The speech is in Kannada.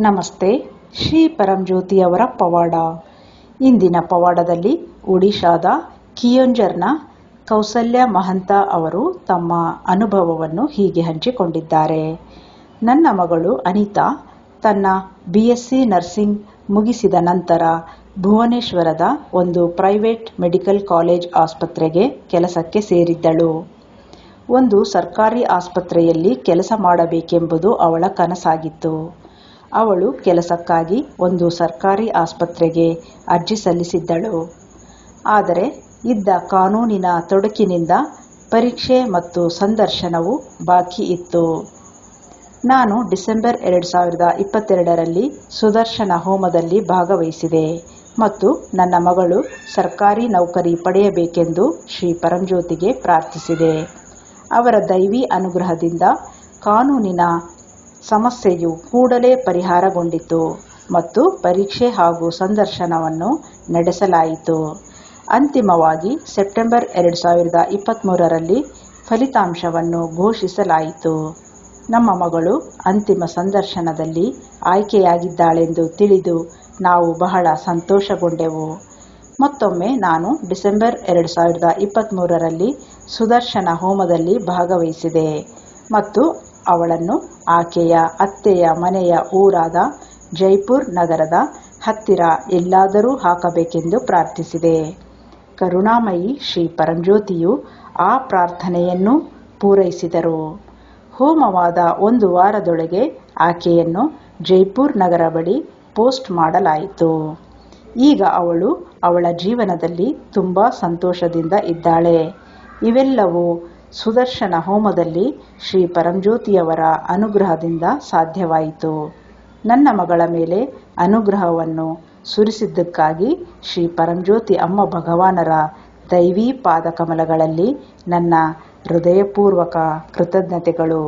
ನಮಸ್ತೆ, ಶ್ರೀ ಪರಂಜ್ಯೋತಿಯವರ ಪವಾಡ. ಇಂದಿನ ಪವಾಡದಲ್ಲಿ ಒಡಿಶಾದ ಕಿಯೋಂಜರ್ನ ಕೌಸಲ್ಯ ಮಹಂತ ಅವರು ತಮ್ಮ ಅನುಭವವನ್ನು ಹೀಗೆ ಹಂಚಿಕೊಂಡಿದ್ದಾರೆ. ನನ್ನ ಮಗಳು ಅನಿತಾ ತನ್ನ ಬಿ ಎಸ್ ಸಿ ನರ್ಸಿಂಗ್ ಮುಗಿಸಿದ ನಂತರ ಭುವನೇಶ್ವರದ ಒಂದು ಪ್ರೈವೇಟ್ ಮೆಡಿಕಲ್ ಕಾಲೇಜ್ ಆಸ್ಪತ್ರೆಗೆ ಕೆಲಸಕ್ಕೆ ಸೇರಿದ್ದಳು. ಒಂದು ಸರ್ಕಾರಿ ಆಸ್ಪತ್ರೆಯಲ್ಲಿ ಕೆಲಸ ಮಾಡಬೇಕೆಂಬುದು ಅವಳ ಕನಸಾಗಿತ್ತು. ಅವಳು ಕೆಲಸಕ್ಕಾಗಿ ಒಂದು ಸರ್ಕಾರಿ ಆಸ್ಪತ್ರೆಗೆ ಅರ್ಜಿ ಸಲ್ಲಿಸಿದ್ದಳು. ಆದರೆ ಇದ್ದ ಕಾನೂನಿನ ತೊಡಕಿನಿಂದ ಪರೀಕ್ಷೆ ಮತ್ತು ಸಂದರ್ಶನವು ಬಾಕಿ ಇತ್ತು. ನಾನು ಡಿಸೆಂಬರ್ ಎರಡು ಸಾವಿರದ ಇಪ್ಪತ್ತೆರಡರಲ್ಲಿ ಸುದರ್ಶನ ಹೋಮದಲ್ಲಿ ಭಾಗವಹಿಸಿದೆ ಮತ್ತು ನನ್ನ ಮಗಳು ಸರ್ಕಾರಿ ನೌಕರಿ ಪಡೆಯಬೇಕೆಂದು ಶ್ರೀ ಪರಂಜ್ಯೋತಿಗೆ ಪ್ರಾರ್ಥಿಸಿದೆ. ಅವರ ದೈವಿ ಅನುಗ್ರಹದಿಂದ ಕಾನೂನಿನ ಸಮಸ್ಯೆಯು ಕೂಡಲೇ ಪರಿಹಾರಗೊಂಡಿತು ಮತ್ತು ಪರೀಕ್ಷೆ ಹಾಗೂ ಸಂದರ್ಶನವನ್ನು ನಡೆಸಲಾಯಿತು. ಅಂತಿಮವಾಗಿ ಸೆಪ್ಟೆಂಬರ್ ಎರಡು ಸಾವಿರದ ಇಪ್ಪತ್ತ್ಮೂರರಲ್ಲಿ ಫಲಿತಾಂಶವನ್ನು ಘೋಷಿಸಲಾಯಿತು. ನಮ್ಮ ಮಗಳು ಅಂತಿಮ ಸಂದರ್ಶನದಲ್ಲಿ ಆಯ್ಕೆಯಾಗಿದ್ದಾಳೆಂದು ತಿಳಿದು ನಾವು ಬಹಳ ಸಂತೋಷಗೊಂಡೆವು. ಮತ್ತೊಮ್ಮೆ ನಾನು ಡಿಸೆಂಬರ್ ಎರಡು ಸಾವಿರದ ಇಪ್ಪತ್ತ್ಮೂರರಲ್ಲಿ ಸುದರ್ಶನ ಹೋಮದಲ್ಲಿ ಭಾಗವಹಿಸಿದೆ ಮತ್ತು ಅವಳನ್ನು ಆಕೆಯ ಅತ್ತೆಯ ಮನೆಯ ಊರಾದ ಜೈಪುರ್ ನಗರದ ಹತ್ತಿರ ಎಲ್ಲಾದರೂ ಹಾಕಬೇಕೆಂದು ಪ್ರಾರ್ಥಿಸಿದೆ. ಕರುಣಾಮಯಿ ಶ್ರೀ ಪರಂಜ್ಯೋತಿಯು ಆ ಪ್ರಾರ್ಥನೆಯನ್ನು ಪೂರೈಸಿದರು. ಹೋಮವಾದ ಒಂದು ವಾರದೊಳಗೆ ಆಕೆಯನ್ನು ಜೈಪುರ್ ನಗರ ಬಳಿ ಪೋಸ್ಟ್ ಮಾಡಲಾಯಿತು. ಈಗ ಅವಳು ಅವಳ ಜೀವನದಲ್ಲಿ ತುಂಬ ಸಂತೋಷದಿಂದ ಇದ್ದಾಳೆ. ಇವೆಲ್ಲವೂ ಸುದರ್ಶನ ಹೋಮದಲ್ಲಿ ಶ್ರೀ ಪರಂಜ್ಯೋತಿಯವರ ಅನುಗ್ರಹದಿಂದ ಸಾಧ್ಯವಾಯಿತು. ನನ್ನ ಮಗಳ ಮೇಲೆ ಅನುಗ್ರಹವನ್ನು ಸುರಿಸಿದ್ದಕ್ಕಾಗಿ ಶ್ರೀ ಪರಂಜ್ಯೋತಿ ಅಮ್ಮ ಭಗವಾನರ ದೈವೀ ಪಾದಕಮಲಗಳಲ್ಲಿ ನನ್ನ ಹೃದಯಪೂರ್ವಕ ಕೃತಜ್ಞತೆಗಳು.